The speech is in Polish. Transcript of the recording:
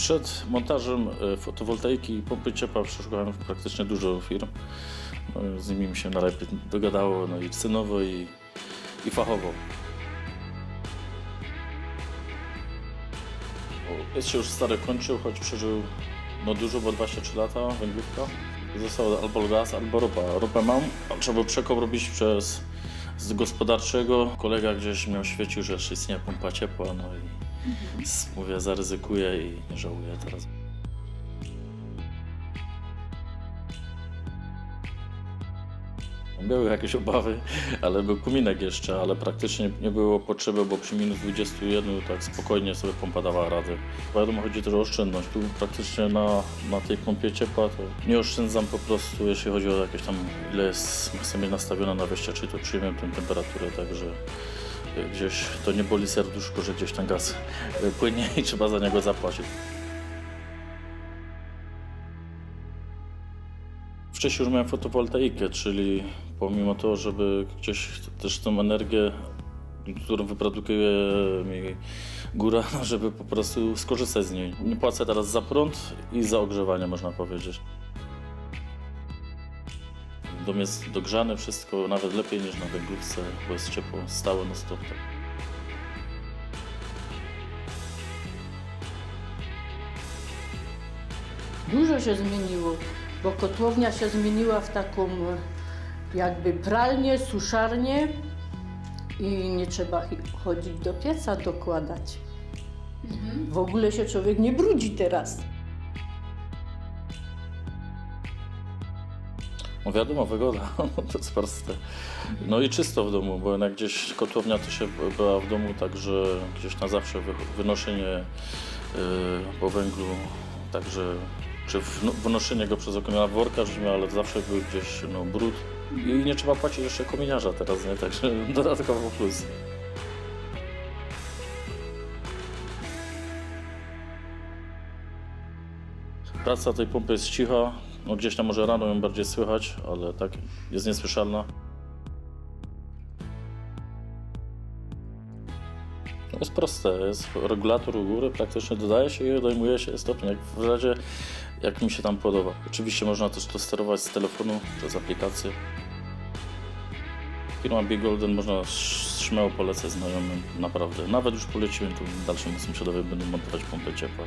Przed montażem e, fotowoltaiki i pompy ciepła przeszukałem praktycznie dużo firm. No, z nimi mi się najlepiej dogadało, no i cenowo i, i fachowo. Jest się już stary kończył, choć przeżył no dużo, bo 23 lata, węglówka. Został albo gaz, albo ropa. Ropę mam, trzeba przekop robić przez z gospodarczego. Kolega gdzieś miał świecił, że istnieje pompa ciepła, no i mówię, zaryzykuję i nie żałuję teraz. Były jakieś obawy, ale był kominek jeszcze, ale praktycznie nie było potrzeby, bo przy minus 21 tak spokojnie sobie pompa dawała radę. Wiadomo, chodzi też o oszczędność. Tu praktycznie na, na tej pompie ciepła to nie oszczędzam po prostu, jeśli chodzi o jakieś tam, ile jest maksymalnie nastawiona na wejście, czy to przyjmę tę temperaturę, także gdzieś to nie boli serduszko, że gdzieś ten gaz y, płynie i trzeba za niego zapłacić. Wcześniej już miałem fotowoltaikę, czyli pomimo to, żeby gdzieś też tą energię, którą wyprodukuje mi góra, no żeby po prostu skorzystać z niej. Nie płacę teraz za prąd i za ogrzewanie, można powiedzieć. Dom jest dogrzany, wszystko nawet lepiej niż na węglówce, bo jest ciepło, stałe no stop. Tak. Dużo się zmieniło, bo kotłownia się zmieniła w taką e, jakby pralnię, suszarnię i nie trzeba chodzić do pieca dokładać. W ogóle się człowiek nie brudzi teraz. No wiadomo, wygoda, no to jest proste. No i czysto w domu, bo jednak gdzieś kotłownia to się była w domu, także gdzieś na zawsze wy, wynoszenie yy, po węglu, także czy wno- wynoszenie go przez okno na worka, ale zawsze był gdzieś no, brud. I nie trzeba płacić jeszcze kominiarza teraz, nie? Także dodatkowo plus. Praca tej pompy jest cicha, no gdzieś tam może rano ją bardziej słychać, ale tak jest niesłyszalna. Jest proste, jest regulator u góry, praktycznie dodaje się i odejmuje się stopień, jak w razie jak mi się tam podoba. Oczywiście można też to sterować z telefonu przez aplikację. Firma Big Golden można śmiało polecać znajomym, naprawdę. Nawet już poleciłem tu dalszym sąsiadowi będą montować pompę ciepła.